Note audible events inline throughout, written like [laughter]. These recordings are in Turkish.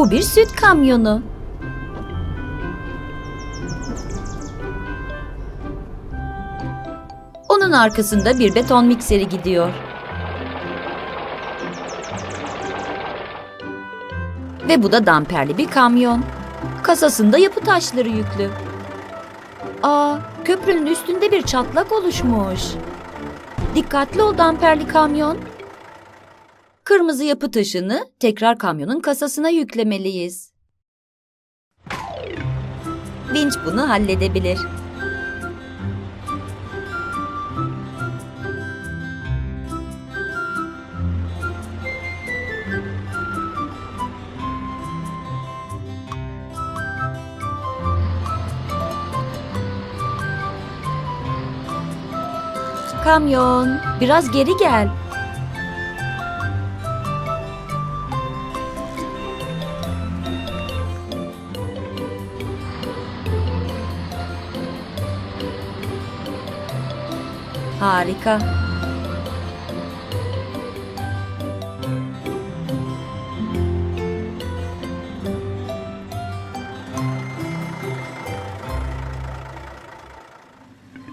Bu bir süt kamyonu. Onun arkasında bir beton mikseri gidiyor. Ve bu da damperli bir kamyon. Kasasında yapı taşları yüklü. Aa, köprünün üstünde bir çatlak oluşmuş. Dikkatli ol damperli kamyon. Kırmızı yapı taşını tekrar kamyonun kasasına yüklemeliyiz. Vinç bunu halledebilir. Kamyon, biraz geri gel. Harika.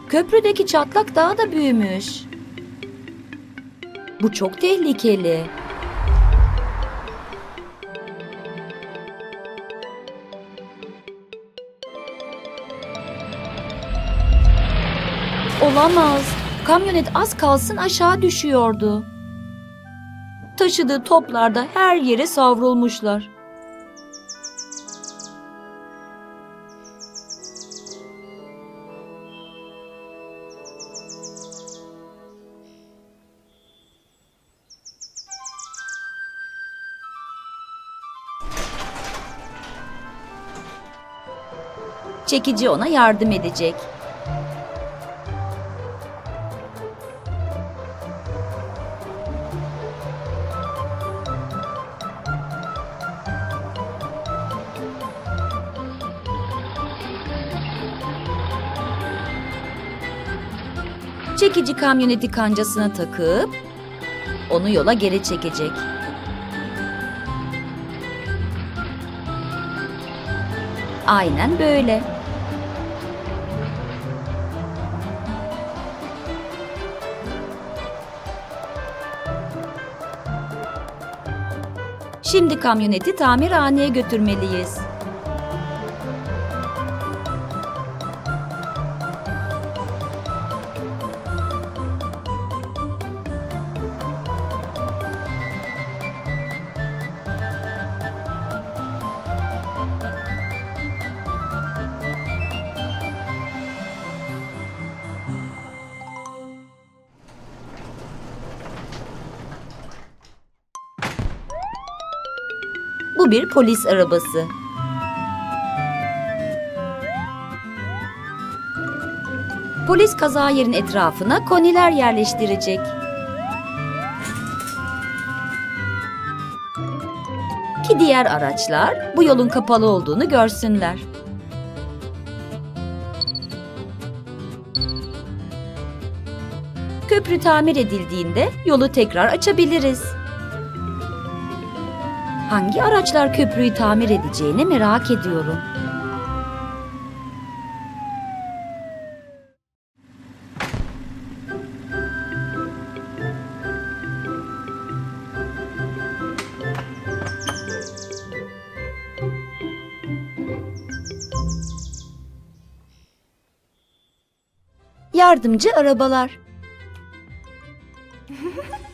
Köprüdeki çatlak daha da büyümüş. Bu çok tehlikeli. Olamaz. Kamyonet az kalsın aşağı düşüyordu. Taşıdığı toplar da her yere savrulmuşlar. Çekici ona yardım edecek. Çekici kamyoneti kancasına takıp onu yola geri çekecek. Aynen böyle. Şimdi kamyoneti tamirhaneye götürmeliyiz. Bu bir polis arabası. Polis kaza yerin etrafına koniler yerleştirecek. Ki diğer araçlar bu yolun kapalı olduğunu görsünler. Köprü tamir edildiğinde yolu tekrar açabiliriz. Hangi araçlar köprüyü tamir edeceğini merak ediyorum. Yardımcı arabalar. [laughs]